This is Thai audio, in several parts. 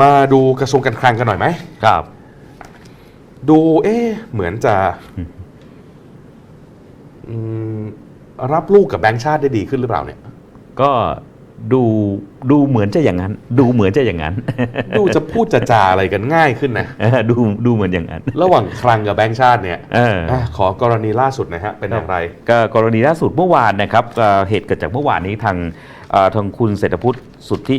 มาดูกระทรวงการคลังกันหน่อยไหม ครับ ดูเอ๊ะเหมือนจะอืมรับลูกกับแบงค์ชาติได้ดีขึ้นหรือเปล่าเนี่ย ก็ดูดูเหมือนจะอย่างนั้น ดูเหมือนจะอย่างนั้น ดูจะพูดจะจาอะไรกันง่ายขึ้นนะ เออดูดูเหมือนอย่างนั้น ระหว่างคลังกับแบงค์ชาติเนี่ยเอออะขอกรณีล่าสุดนะฮะ เป็นอย่างไร ก็กรณีล่าสุดเมื่อวานนะครับเอ่อเหตุเกิดจากเมื่อวานนี้ทางเอ่อทางคุณเศรษฐพุทธสุทธิ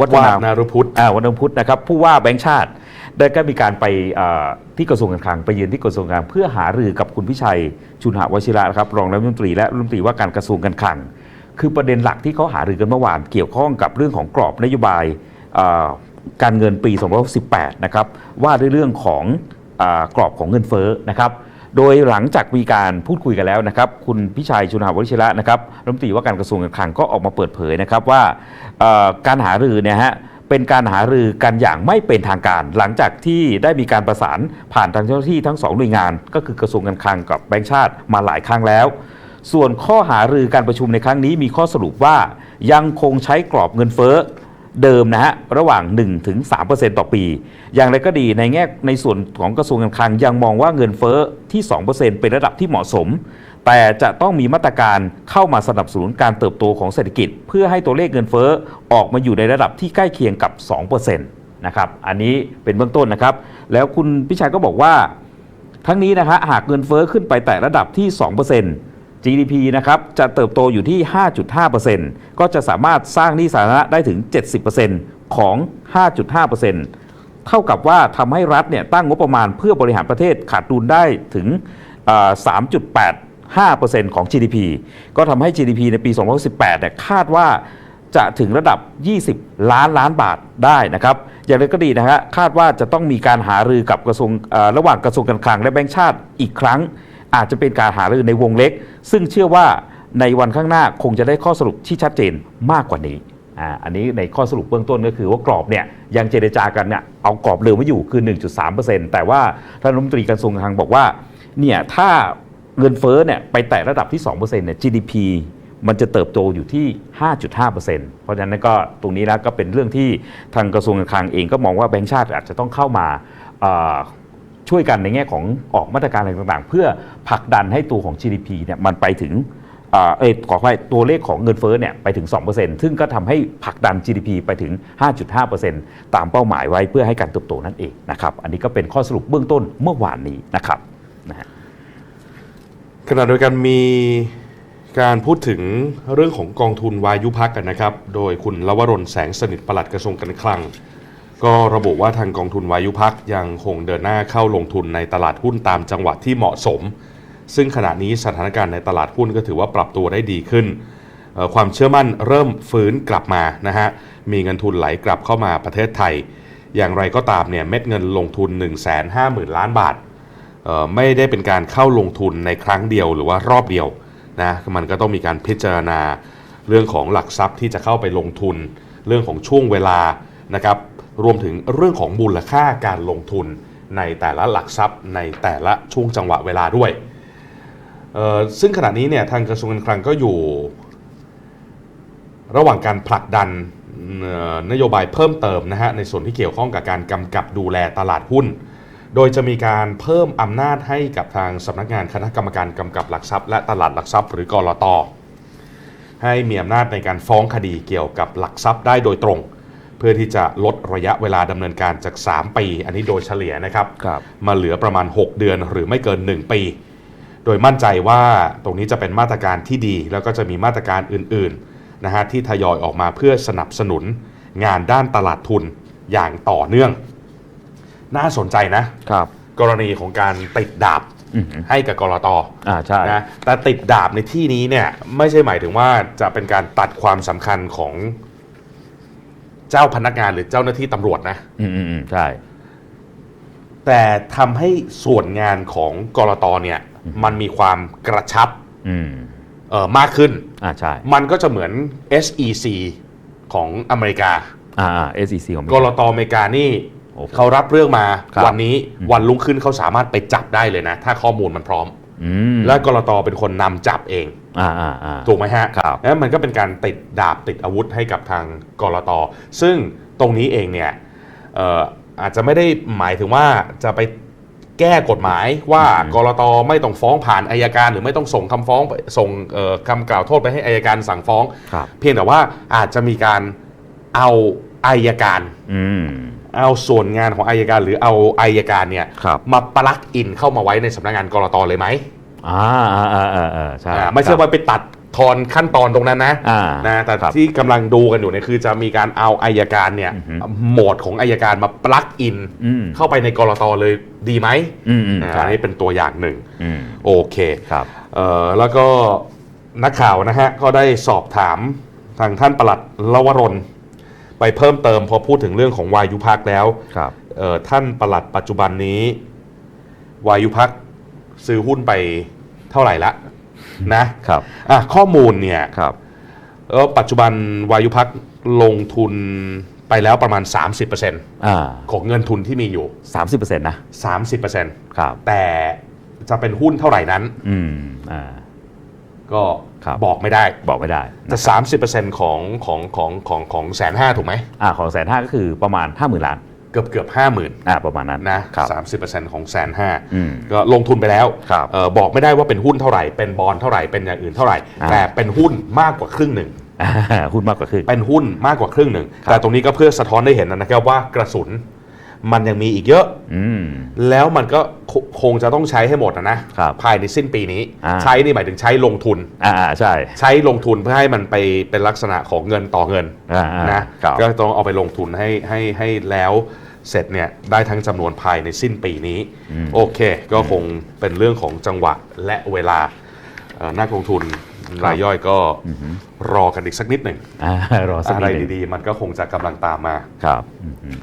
วัฒวานาดนารุพุทธอ่าวันพุธนะครับผู้ว่าแบงค์ชาติได้ก็มีการไปเอ่อที่กระทรวงการคลังไปยืนที่กระทรวงการคลังเพื่อหารือกับคุณพิชัยชุนหวชิระนะครับรองรัฐมนตรีและรัฐมนตรีว่าการกระทรวงการคลัง คือประเด็นหลักที่เขาหารือกันเมื่อวานเกี่ยวข้องกับเรื่องของกรอบนโยบายเอ่อการเงินปี 2018 นะครับว่าด้วยเรื่องของอากรอบของเงินเฟ้อนะครับ โดยหลังจากมีการพูดคุยกันแล้วนะครับ คุณพิชัยชุนหาวชิระนะครับรัฐมนตรีว่าการกระทรวงการคลังก็ออกมาเปิดเผยนะครับว่าการหารือเนี่ยฮะเป็นการหารือกันอย่างไม่เป็นทางการ หลังจากที่ได้มีการประสานผ่านทางเจ้าหน้าที่ทั้งสองหน่วยงาน ก็คือกระทรวงการคลังกับแบงก์ชาติมาหลายครั้งแล้ว ส่วนข้อหารือการประชุมในครั้งนี้มีข้อสรุปว่ายังคงใช้กรอบเงินเฟ้อ เดิมนะฮะระหว่าง1-3%ถึง3%ต่อปี อย่างไรก็ดีในแง่ในส่วนของกระทรวงการคลังยังมองว่าเงินเฟ้อที่ 2%เป็นระดับที่เหมาะสม แต่จะต้องมีมาตรการเข้ามาสนับสนุนการเติบโตของเศรษฐกิจ เพื่อให้ตัวเลขเงินเฟ้อออกมาอยู่ในระดับที่ใกล้เคียงกับ 2%นะครับอันนี้เป็นเบื้องต้นนะครับ แล้วคุณพิชัยก็บอกว่า ทั้งนี้นะฮะหากเงินเฟ้อขึ้นไปแต่ระดับที่ 2% GDP นะครับจะเติบโตอยู่ที่ 5.5%ก็จะสามารถสร้างหนี้สาธารณะได้ถึง 70%ของ 5.5%เท่ากับว่าทำให้รัฐเนี่ยตั้งงบประมาณเพื่อบริหารประเทศขาดดุลได้ถึง 3.85%ของ GDP ก็ทำให้ GDP ในปี 2018เนี่ยคาดว่าจะถึงระดับ 20 ล้านล้านบาทได้นะครับ อย่างไรก็ดีนะฮะคาดว่าจะต้องมีการหารือกับกระทรวงระหว่างกระทรวงการคลังและแบงก์ชาติอีกครั้ง อาจจะเป็นการหารือในวงเล็ก ซึ่งเชื่อว่าในวันข้างหน้าคงจะได้ข้อสรุปที่ชัดเจนมากกว่านี้อ่าอันนี้ในข้อสรุปเบื้องต้นก็คือว่ากรอบเนี่ยยังเจรจากันเนี่ยเอากรอบเดิมไว้อยู่คือ 1.3%แต่ว่าท่านรัฐมนตรีกระทรวงการคลังบอกว่าเนี่ยถ้าเงินเฟ้อเนี่ยไปแตะระดับที่2%เนี่ย GDP มันจะเติบโตอยู่ที่ 5.5%เพราะฉะนั้นก็ตรงนี้นะก็เป็นเรื่องที่ทางกระทรวงการคลังเองก็มองว่าแบงก์ชาติอาจจะต้องเข้ามา ช่วยกันในแง่ของออกมาตรการอะไรต่างๆ เพื่อผลักดันให้ตัวของ GDP เนี่ยมันไปถึงเออขออภัยตัวเลขของเงินเฟ้อเนี่ยไปถึง 2%ซึ่งก็ทำให้ผลักดัน GDP ไปถึง 5.5%ตามเป้าหมายไว้เพื่อให้การเติบโตนั่นเองนะครับ อันนี้ก็เป็นข้อสรุปเบื้องต้นเมื่อวานนี้นะครับนะฮะขณะเดียวกันมีการพูดถึงเรื่องของกองทุนวายุพักกันนะครับ โดยคุณลวรนแสงสนิทปลัดกระทรวงการคลัง ก็ระบุว่าทางกองทุนวายุพักยังคงเดินหน้าเข้าลงทุนในตลาดหุ้นตามจังหวะที่เหมาะสม ซึ่งขณะนี้สถานการณ์ในตลาดหุ้นก็ถือว่าปรับตัวได้ดีขึ้น ความเชื่อมั่นเริ่มฟื้นกลับมานะฮะ มีเงินทุนไหลกลับเข้ามาประเทศไทย อย่างไรก็ตามเนี่ยเม็ดเงินลงทุน 1 5 0 0 0 0 ล้านบาทเอ่อไม่ได้เป็นการเข้าลงทุนในครั้งเดียวหรือว่ารอบเดียวนะมันก็ต้องมีการพิจารณาเรื่องของหลักทรัพย์ที่จะเข้าไปลงทุน เรื่องของช่วงเวลานะครับ รวมถึงเรื่องของมูลค่าการลงทุนในแต่ละหลักทรัพย์ในแต่ละช่วงจังหวะเวลาด้วย ซึ่งขณะนี้เนี่ยทางกระทรวงการคลังก็อยู่ ระหว่างการผลักดันนโยบายเพิ่มเติมนะฮะในส่วนที่เกี่ยวข้องกับการกำกับดูแลตลาดหุ้น โดยจะมีการเพิ่มอำนาจให้กับทางสำนักงานคณะกรรมการกำกับหลักทรัพย์และตลาดหลักทรัพย์หรือกรอตให้มีอำนาจในการฟ้องคดีเกี่ยวกับหลักทรัพย์ได้โดยตรง เพื่อที่จะลดระยะเวลาดำเนินการจาก 3 ปี อันนี้โดยเฉลี่ยนะครับครับมาเหลือประมาณ 6 เดือนหรือไม่เกิน 1 ปี โดยมั่นใจว่าตรงนี้จะเป็นมาตรการที่ดี แล้วก็จะมีมาตรการอื่นๆนะฮะที่ทยอยออกมาเพื่อสนับสนุนงานด้านตลาดทุนอย่างต่อเนื่อง น่าสนใจนะครับ กรณีของการติดดาบอือหือให้กับกรตอ่าใช่นะแต่ติดดาบในที่นี้เนี่ยไม่ใช่หมายถึงว่าจะเป็นการตัดความสำคัญของ เจ้าพนักงานหรือเจ้าหน้าที่ตำรวจนะ อืมอืมอืมใช่ แต่ทำให้ส่วนงานของกรตเนี่ย มันมีความกระชับอืมเอ่อมากขึ้น อ่าใช่ มันก็จะเหมือน SEC ของอเมริกา อ่าอ่า SEC ของกรตอเมริกานี่โอ้โห เขารับเรื่องมาครับ วันนี้วันรุ่งขึ้นเขาสามารถไปจับได้เลยนะ ถ้าข้อมูลมันพร้อม อืมและกรตเป็นคนนำจับเองอ่าอ่าอ่า ถูกไหมฮะครับแล้วมันก็เป็นการติดดาบติดอาวุธให้กับทางกรตซึ่งตรงนี้เองเนี่ยเอ่ออาจจะไม่ได้หมายถึงว่าจะไปแก้กฎหมายว่ากรตไม่ต้องฟ้องผ่านอายการ หรือไม่ต้องส่งคำฟ้องไปส่งเอ่อคำกล่าวโทษไปให้อายการสั่งฟ้องครับเพียงแต่ว่าอาจจะมีการเอาอายการอืมเอาส่วนงานของอายการ หรือเอาอายการเนี่ยครับมาปลักอินเข้ามาไว้ในสำนักงานกรตเลยไหม อ่าอ่าอ่าอ่าอ่าใช่อ่าไม่ใช่ว่าไปตัดทอนขั้นตอนตรงนั้นนะอ่า นะแต่ครับที่กำลังดูกันอยู่เนี่ยคือจะมีการเอาอายการเนี่ยอือฮึ โหมดของอายการมาปลักอิน อืมเข้าไปในกรตเลยดีไหมอืมอืมอ่าใช่อันนี้เป็นตัวอย่างหนึ่ง อืมโอเค ครับ เอ่อแล้วก็นักข่าวนะฮะ ก็ได้สอบถามทางท่านปลัดลวรนไปเพิ่มเติมพอพูดถึงเรื่องของวายุพักแล้วครับ เอ่อท่านปลัดปัจจุบันนี้ วายุพัก ซื้อหุ้นไปเท่าไหร่ละนะครับอะข้อมูลเนี่ยครับเออปัจจุบันวายุพักลงทุนไปแล้วประมาณ 30%อ่าของเงินทุนที่มีอยู่สามสิบเปอร์เซ็นต์นะ 30%ครับแต่จะเป็นหุ้นเท่าไหร่นั้น อืมอ่าก็ครับบอกไม่ได้บอกไม่ได้แต่30%ของของของของของแสนห้าถูกไหมอ่าของแสนห้าก็คือประมาณห้าหมื่นล้าน เกือบเกือบห้าหมื่นอ่าประมาณนั้นนะครับสามสิบเปอร์เซ็นต์ของแสนห้าอืมก็ลงทุนไปแล้วครับเออบอกไม่ได้ว่าเป็นหุ้นเท่าไหร่ เป็นบอลเท่าไหร่ เป็นอย่างอื่นเท่าไหร่อ่าแต่เป็นหุ้นมากกว่าครึ่งหนึ่งอ่าหุ้นมากกว่าครึ่ง เป็นหุ้นมากกว่าครึ่งหนึ่งครับแต่ตรงนี้ก็เพื่อสะท้อนได้เห็นนะครับว่ากระสุน มันยังมีอีกเยอะอืมแล้วมันก็คคงจะต้องใช้ให้หมดนะนะครับภายในสิ้นปีนี้อ่าใช้นี่หมายถึงใช้ลงทุนอ่าอ่าใช่ ใช้ลงทุนเพื่อให้มันไปเป็นลักษณะของเงินต่อเงินอ่าอ่านะครับก็ต้องเอาไปลงทุนให้ให้ให้แล้วเสร็จเนี่ยได้ทั้งจำนวนภายในสิ้นปีนี้อืมโอเค ก็คงเป็นเรื่องของจังหวะและเวลาเอ่อนักลงทุนรายย่อยก็รอกันอีกสักนิดหนึ่งอ่ารอสักอะนิไรดหนึ่งดีๆ มันก็คงจะกำลังตามมาครับอืมอืม